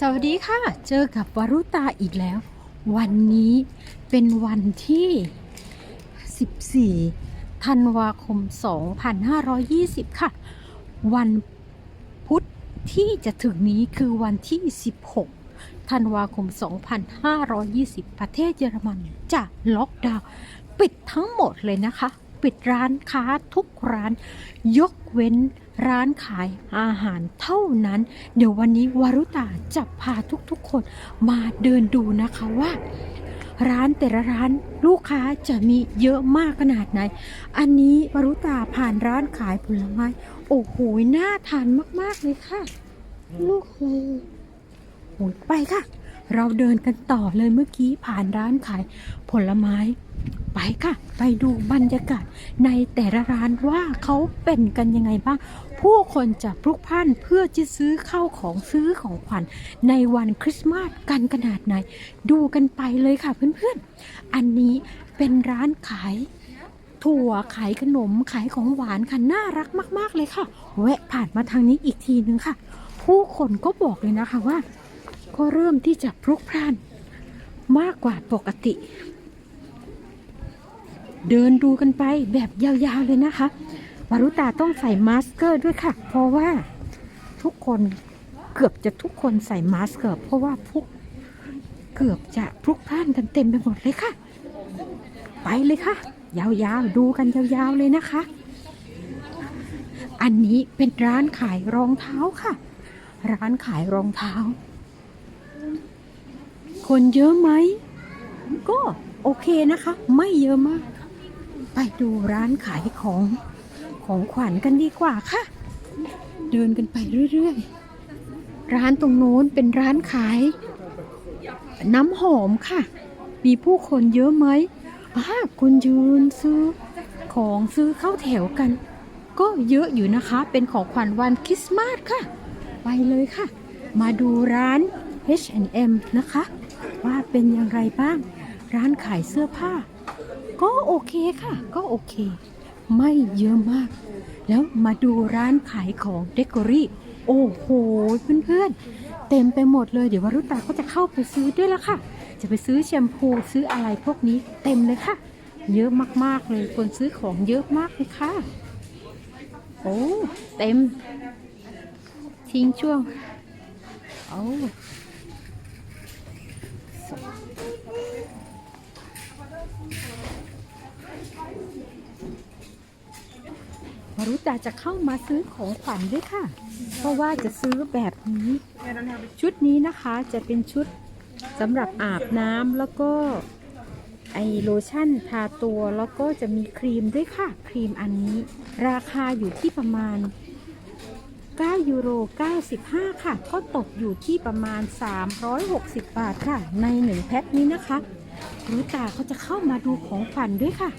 สวัสดีค่ะ เจอกับวรุตาอีกแล้ว วันนี้เป็นวันที่ 14 ธันวาคม 2520 ค่ะ วันพุธที่จะถึงนี้คือวันที่ 16 ธันวาคม 2520 ประเทศเยอรมันจะล็อกดาวน์ปิดทั้งหมดเลยนะคะ ปิดร้านค้าทุกร้าน ยกเว้นร้านขายอาหารเท่านั้น เดี๋ยววันนี้วารุตาจะพาทุกๆคนมาเดินดูนะคะว่า ร้านแต่ละร้านลูกค้าจะมีเยอะมากขนาดไหน อันนี้วารุตาผ่านร้านขายผลไม้ โอ้โหน่าทานมากๆเลยค่ะ ลูกโหโอ้ยไปค่ะ เราเดินกันต่อเลยเมื่อกี้ผ่านร้านขายผลไม้ ไปค่ะ ไปดูบรรยากาศในแต่ละร้านว่าเขาเป็นกันยังไงบ้าง ผู้คนจะพลุกพล่านเพื่อจะซื้อเข้าของซื้อของขวัญในวันคริสต์มาสกันขนาดไหน ดูกันไปเลยค่ะเพื่อนๆ อันนี้เป็นร้านขายถั่วขายขนมขายของหวานค่ะน่ารักมาก ๆ เลยค่ะ แวะผ่านมาทางนี้อีกทีนึงค่ะ ผู้คนก็บอกเลยนะคะว่า ก็เริ่มที่จะพลุกพล่านมากกว่าปกติ เดินดูกันไปแบบยาวๆเลยนะคะวารุตาต้องใส่มาสเกอร์ด้วยค่ะ เพราะว่าทุกคนเกือบจะทุกคนใส่มาสเกอร์เพราะว่าพวกเกือบจะพลุกพล่านกันเต็มไปหมดเลยค่ะ ไปเลยค่ะ ยาวๆดูกันยาวๆเลยนะคะ อันนี้เป็นร้านขายรองเท้าค่ะ ร้านขายรองเท้า คนเยอะไหม ก็โอเคนะคะ ไม่เยอะมาก ไปดูร้านขายของของขวัญกันดีกว่าค่ะ เดินกันไปเรื่อยๆ ร้านตรงโน้นเป็นร้านขาย น้ำหอมค่ะ มีผู้คนเยอะไหมอ่าคุณยืนซื้อของซื้อเข้าแถวกัน ก็เยอะอยู่นะคะ เป็นของขวัญวันคริสต์มาสค่ะ ไปเลยค่ะ มาดูร้าน H&M นะคะ ว่าเป็นอย่างไรบ้าง ร้านขายเสื้อผ้า ก็โอเคค่ะ ก็โอเค ไม่เยอะมาก แล้วมาดูร้านขายของเดคอรี่โอ้โหเพื่อนๆ เต็มไปหมดเลย เดี๋ยววรุตาก็จะเข้าไปซื้อด้วยละค่ะ จะไปซื้อแชมพูซื้ออะไรพวกนี้เต็มเลยค่ะ เยอะมากๆเลยคนซื้อของเยอะมากเลยค่ะ โอ้เต็ม ทิ้งช่วงโอ้ มารุตาจะเข้ามาซื้อของขวัญด้วยค่ะ เพราะว่าจะซื้อแบบนี้ ชุดนี้นะคะจะเป็นชุดสำหรับอาบน้ำแล้วก็ไอโลชั่นทาตัวแล้วก็จะมีครีมด้วยค่ะ ครีมอันนี้ ราคาอยู่ที่ประมาณ 9 ยูโร 95 ค่ะ ก็ตกอยู่ที่ประมาณ 360 บาทค่ะ ใน1แพ็คนี้นะคะรุตาเขาจะเข้ามาดูของขวัญด้วยค่ะ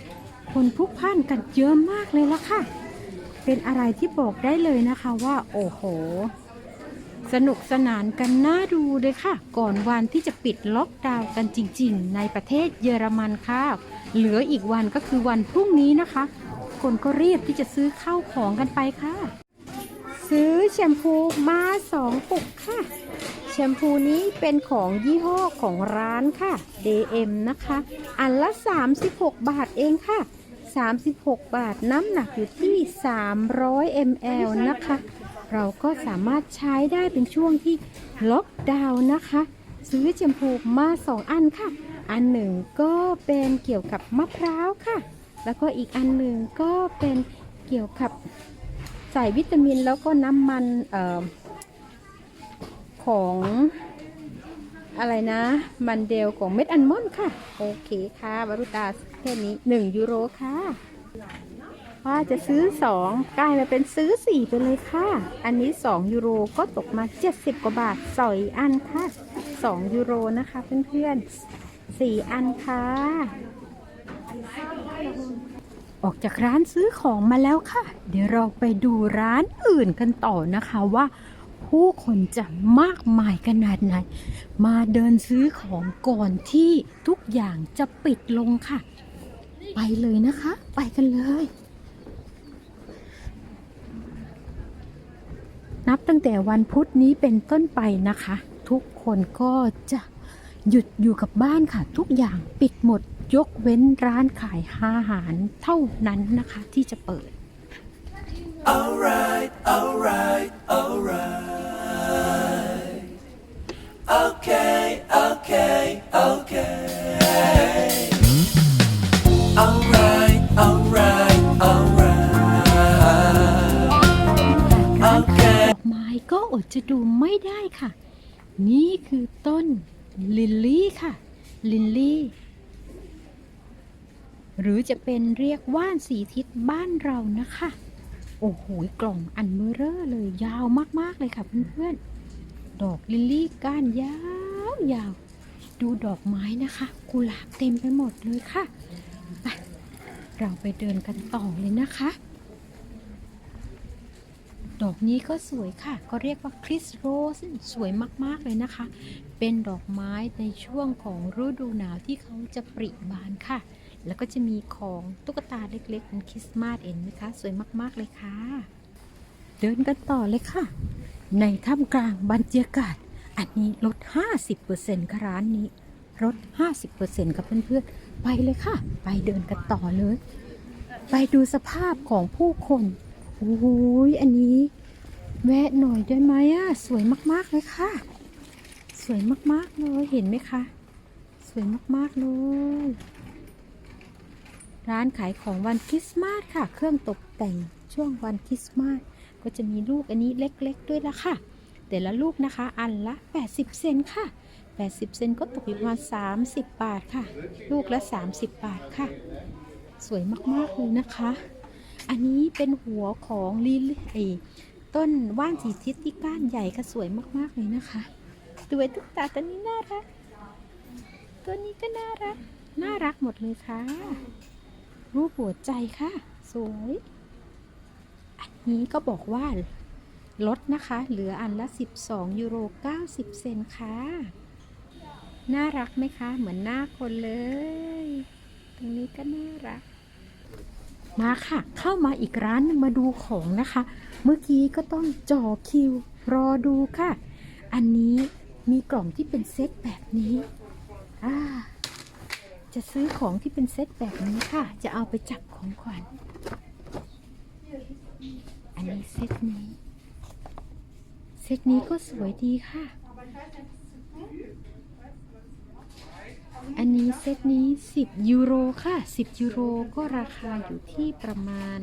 คนพลุกพล่านกันเยอะมากเลยละค่ะ เป็นอะไรที่บอกได้เลยนะคะว่า โอ้โห สนุกสนานกันน่าดูเลยค่ะ ก่อนวันที่จะปิดล็อกดาวน์กันจริง ๆ ในประเทศเยอรมันค่ะ เหลืออีกวันก็คือวันพรุ่งนี้นะคะ คนก็รีบที่จะซื้อเข้าของกันไปค่ะ ซื้อแชมพูมาสองปุกค่ะแชมพูนี้เป็นของยี่ห้อของร้านค่ะ DM นะคะ อันละ 36 บาทเองค่ะ 36 บาทน้ำหนักอยู่ที่ 300 ml นะคะ เราก็สามารถใช้ได้เป็นช่วงที่ล็อกดาวน์นะคะ ซื้อแชมพูมา 2 อันค่ะ อันหนึ่งก็เป็นเกี่ยวกับมะพร้าวค่ะ แล้วก็อีกอันหนึ่งก็เป็นเกี่ยวกับใส่วิตามินแล้วก็น้ำมันออของอะไรนะ มันเดลของเม็ดอัลมอนด์ค่ะ โอเคค่ะวารุตาแค่นี้1ยูโรค่ะ ว่าจะซื้อ2กลายมาเป็นซื้อ4ไปเลยค่ะ อันนี้2ยูโรก็ตกมา70กว่าบาทสอยอันค่ะ2ยูโรนะคะเพื่อนๆ4อันค่ะ ออกจากร้านซื้อของมาแล้วค่ะ เดี๋ยวเราไปดูร้านอื่นกันต่อนะคะว่าผู้คนจะมากมายขนาดไหน มาเดินซื้อของก่อนที่ทุกอย่างจะปิดลงค่ะ ไปเลยนะคะ ไปกันเลย นับตั้งแต่วันพุธนี้เป็นต้นไปนะคะ ทุกคนก็จะหยุดอยู่กับบ้านค่ะ ทุกอย่างปิดหมดยกเว้นร้านขายอาหารเท่านั้นนะคะที่จะเปิด Alright, alright, alright. Okay, okay, okay. Alright, alright, alright. ร้านขายดอกไม้ก็อดจะดูไม่ได้ค่ะ นี่คือต้นลิลลี่ค่ะ ลิลลี่ หรือจะเป็นเรียกว่านสีทิศบ้านเรานะคะ โอ้โหกล่องอันเบอเรอเลยยาวมาก ๆ เลยค่ะเพื่อนๆ ดอกลิลลี่ก้านยาวยาวๆดูดอกไม้นะคะ กุหลาบเต็มไปหมดเลยค่ะ เราไปเดินกันต่อเลยนะคะ ดอกนี้ก็สวยค่ะ ก็เรียกว่าคริสโรสสวยมากๆเลยนะคะ เป็นดอกไม้ในช่วงของฤดูหนาวที่เขาจะปริบานค่ะ แล้วก็จะมีของตุ๊กตาเล็กๆเป็นคริสต์มาสเองนะคะ สวยมากๆเลยค่ะ เดินกันต่อเลยค่ะ ในท่ามกลางบรรยากาศ อันนี้ลด 50%ค่ะร้านนี้ลด 50%กับเพื่อนๆ ไปเลยค่ะ ไปเดินกันต่อเลย ไปดูสภาพของผู้คนโอ้โหยอันนี้ แวะหน่อยได้ไหมอะสวยมากๆเลยค่ะ สวยมากๆเลยเห็นไหมคะสวยมากๆเลยร้านขายของวันคริสต์มาสค่ะ เครื่องตกแต่งช่วงวันคริสต์มาสก็จะมีลูกอันนี้เล็กๆด้วยละค่ะ แต่ละลูกนะคะ อันละ 80 เซนค่ะ 80 เซนก็ตกอยู่ประมาณ30 บาทค่ะ ลูกละ 30 บาทค่ะ สวยมาก ๆ เลยนะคะ อันนี้เป็นหัวของลิลลี่ไอต้นว่านสีทิศที่ก้านใหญ่ก็สวยมากๆเลยนะคะตัวตุ๊กตาตัวนี้น่ารัก ตัวนี้ก็น่ารัก น่ารักหมดเลยค่ะ รูปหัวใจค่ะ สวย อันนี้ก็บอกว่าลดนะคะ เหลืออันละ 12 ยูโร 90 เซนค่ะ น่ารักไหมคะ เหมือนหน้าคนเลย ตรงนี้ก็น่ารัก มาค่ะ เข้ามาอีกร้านมาดูของนะคะ เมื่อกี้ก็ต้องจ่อคิว รอดูค่ะ อันนี้มีกล่องที่เป็นเซตแบบนี้อ่าจะซื้อของที่เป็นเซตแบบนี้ค่ะ จะเอาไปจับของขวัญ อันนี้เซตนี้ เซตนี้ก็สวยดีค่ะ อันนี้เซตนี้ 10 ยูโรค่ะ 10 ยูโรก็ราคาอยู่ที่ประมาณ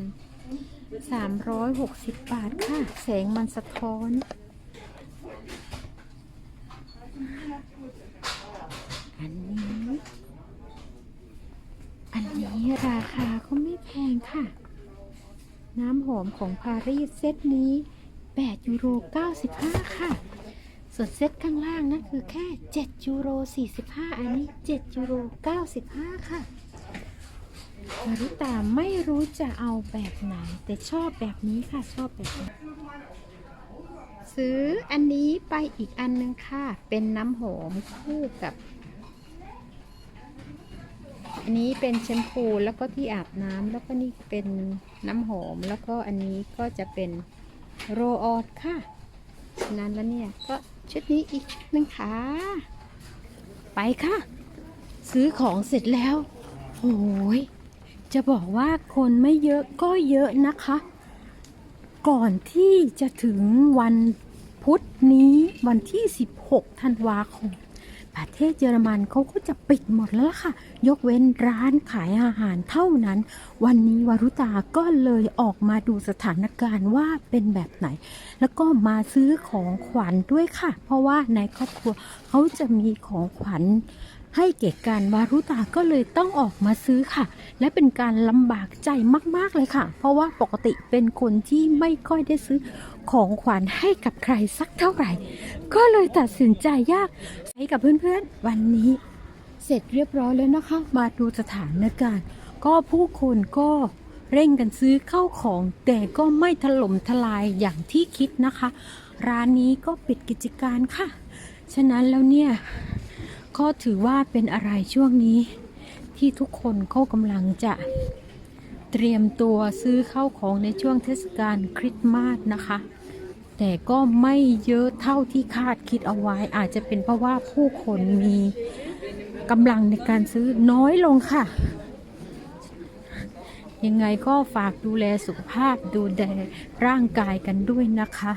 360 บาทค่ะ แสงมันสะท้อน อันนี้ อันนี้ราคาก็ไม่แพงค่ะ น้ำหอมของปารีสเซตนี้ 8 ยูโร 95 ค่ะ ส่วนเซตข้างล่างนั่นคือแค่ 7 ยูโร 45 อันนี้ 7 ยูโร 95 ค่ะมารุตาไม่รู้จะเอาแบบไหน แต่ชอบแบบนี้ค่ะชอบแบบนี้ซื้ออันนี้ไปอีกอันนึงค่ะ เป็นน้ำหอมคู่กับ อันนี้เป็นแชมพูแล้วก็ที่อาบน้ำแล้วก็นี่เป็นน้ำหอมแล้วก็อันนี้ก็จะเป็นโรออดค่ะฉะนั้นแล้วเนี่ยก็ ชุดนี้อีกชุดหนึงค่ะ ไปค่ะ ซื้อของเสร็จแล้วโอ้ยจะบอกว่าคนไม่เยอะก็เยอะนะคะ ก่อนที่จะถึงวันพุธนี้วันที่ 16 ธันวาคม ประเทศเยอรมันเขาก็จะปิดหมดแล้วค่ะ ยกเว้นร้านขายอาหารเท่านั้น วันนี้วารุตาก็เลยออกมาดูสถานการณ์ว่าเป็นแบบไหน แล้วก็มาซื้อของขวัญด้วยค่ะ เพราะว่าในครอบครัวเขาจะมีของขวัญ ให้เกดการวารุตาก็เลยต้องออกมาซื้อค่ะ และเป็นการลำบากใจมากๆเลยค่ะ เพราะว่าปกติเป็นคนที่ไม่ค่อยได้ซื้อของขวัญให้กับใครสักเท่าไหร่ ก็เลยตัดสินใจยากใช้กับเพื่อนๆ วันนี้ เสร็จเรียบร้อยแล้วนะคะ มาดูสถานการณ์ ก็ผู้คนก็เร่งกันซื้อเข้าของ แต่ก็ไม่ถล่มทลายอย่างที่คิดนะคะ ร้านนี้ก็ปิดกิจการค่ะ ฉะนั้นแล้วเนี่ย ก็ถือว่าเป็นอะไรช่วงนี้ ที่ทุกคนเขากำลังจะเตรียมตัวซื้อเข้าของในช่วงเทศกาลคริสต์มาสนะคะ แต่ก็ไม่เยอะเท่าที่คาดคิดเอาไว้ อาจจะเป็นเพราะว่าผู้คนมีกำลังในการซื้อน้อยลงค่ะ ยังไงก็ฝากดูแลสุขภาพดูแลร่างกายกันด้วยนะคะ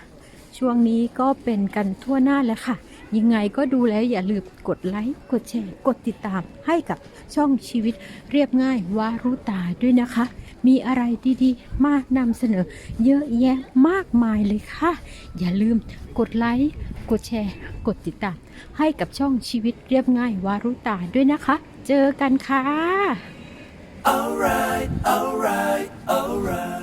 ช่วงนี้ก็เป็นกันทั่วหน้าแล้วค่ะ ยังไงก็ดูแลอย่าลืมกดไลค์กดแชร์ กดติดตามให้กับช่องชีวิตเรียบง่ายวารุตาด้วยนะคะ มีอะไรดีๆ มากนำเสนอ เยอะแยะมากมายเลยค่ะ อย่าลืมกดไลค์กดแชร์ กดติดตาม ให้กับช่องชีวิตเรียบง่ายวารุตาด้วยนะคะ เจอกันค่ะ Alright, alright, alright.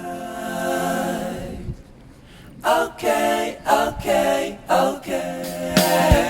Okay, okay, okay. yeah.